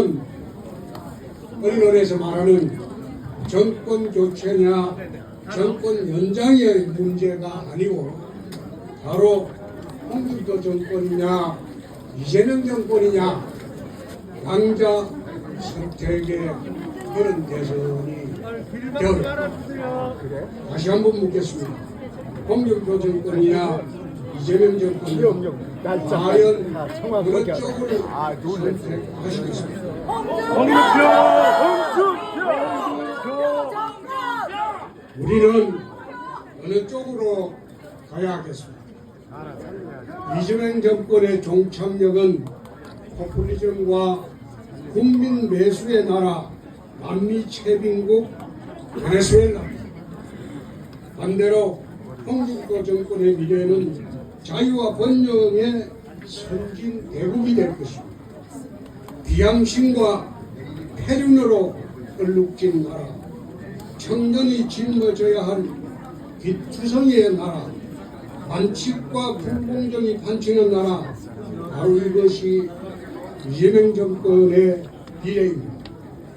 이것은 언론에서 말하는 정권 교체냐 정권 연장의 문제가 아니고 바로 홍준표 정권이냐 이재명 정권이냐 양자 선택의 그런 대선이 되었다. 다시 한번 묻겠습니다. 홍준표 정권이냐 이재명 정권이냐 날짜 과연 다 어느 정확하게 쪽을 아? 홍준표! 홍준표! 우리는 어느 쪽으로 가야 하겠습니까? 이재명 정권의 종착역은 포퓰리즘과 국민 매수의 나라 남미 채빈국 베네수엘라입니다. 반대로 홍준표 정권의 미래는 자유와 번영의 선진 대국이 될 것입니다. 비양심과 폐륜으로 얼룩진 나라, 청년이 짊어져야 할 비투성이의 나라, 반칙과 불공정이 판치는 나라, 바로 이것이 이재명 정권의 미래입니다.